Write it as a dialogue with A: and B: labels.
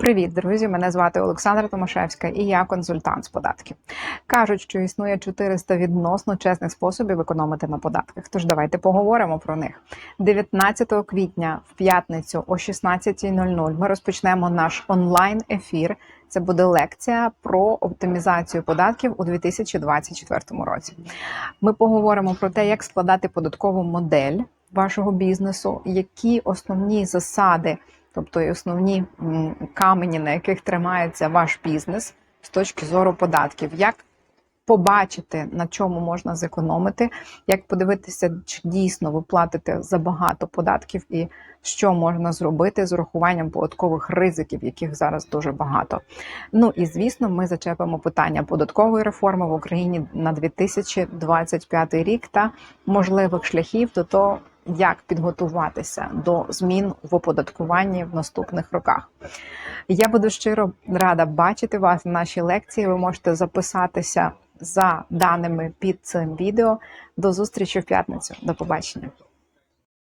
A: Привіт, друзі! Мене звати Олександра Томашевська і я консультант з податків. Кажуть, що існує 400 відносно чесних способів економити на податках. Тож давайте поговоримо про них. 19 квітня в п'ятницю о 16.00 ми розпочнемо наш онлайн ефір. Це буде лекція про оптимізацію податків у 2024 році. Ми поговоримо про те, як складати податкову модель вашого бізнесу, які основні засади тобто і основні камені, на яких тримається ваш бізнес з точки зору податків. Як побачити, на чому можна зекономити, як подивитися, чи дійсно ви платите забагато податків, і що можна зробити з урахуванням податкових ризиків, яких зараз дуже багато. Ну і звісно, ми зачепимо питання податкової реформи в Україні на 2025 рік та можливих шляхів до того, як підготуватися до змін в оподаткуванні в наступних роках. Я буду щиро рада бачити вас на нашій лекції. Ви можете записатися за даними під цим відео. До зустрічі в п'ятницю. До побачення.